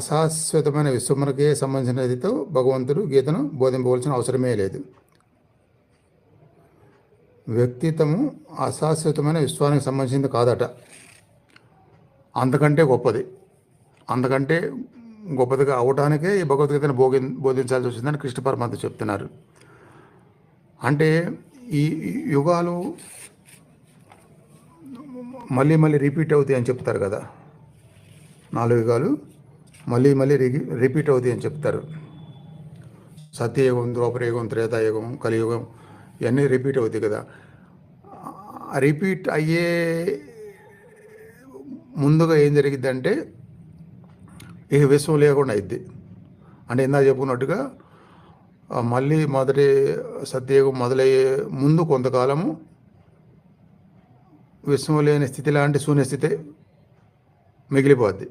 అశాశ్వతమైన విశ్వమునకే సంబంధించినదితో భగవంతుడు గీతను బోధింపవలసిన అవసరమే లేదు. వ్యక్తిత్వము అశాశ్వతమైన విశ్వానికి సంబంధించింది కాదట. అంతకంటే గొప్పది. అంతకంటే గొప్పదిగా అవటానికే ఈ భగవద్గీతను బోగి బోధించాల్సి వచ్చిందని కృష్ణ పరమాత్మ చెప్తున్నారు. అంటే ఈ యుగాలు మళ్ళీ మళ్ళీ రిపీట్ అవుతాయి అని చెప్తారు కదా. నాలుగు యుగాలు మళ్ళీ మళ్ళీ రి- రిపీట్ అవుతాయి అని చెప్తారు. సత్యయుగం ద్వాపరయుగం త్రేతాయుగం కలియుగం ఇవన్నీ రిపీట్ అవుతాయి కదా. రిపీట్ అయ్యే ముందుగా ఏం జరిగిద్దంటే ఇక విశ్వం లేకుండా అయింది అంటే ఇందాక చెప్పుకున్నట్టుగా మళ్ళీ మొదటి సత్యయుగం మొదలయ్యే ముందు కొంతకాలము విశ్వం లేని స్థితి లాంటి శూన్య స్థితి మిగిలిపోద్ది.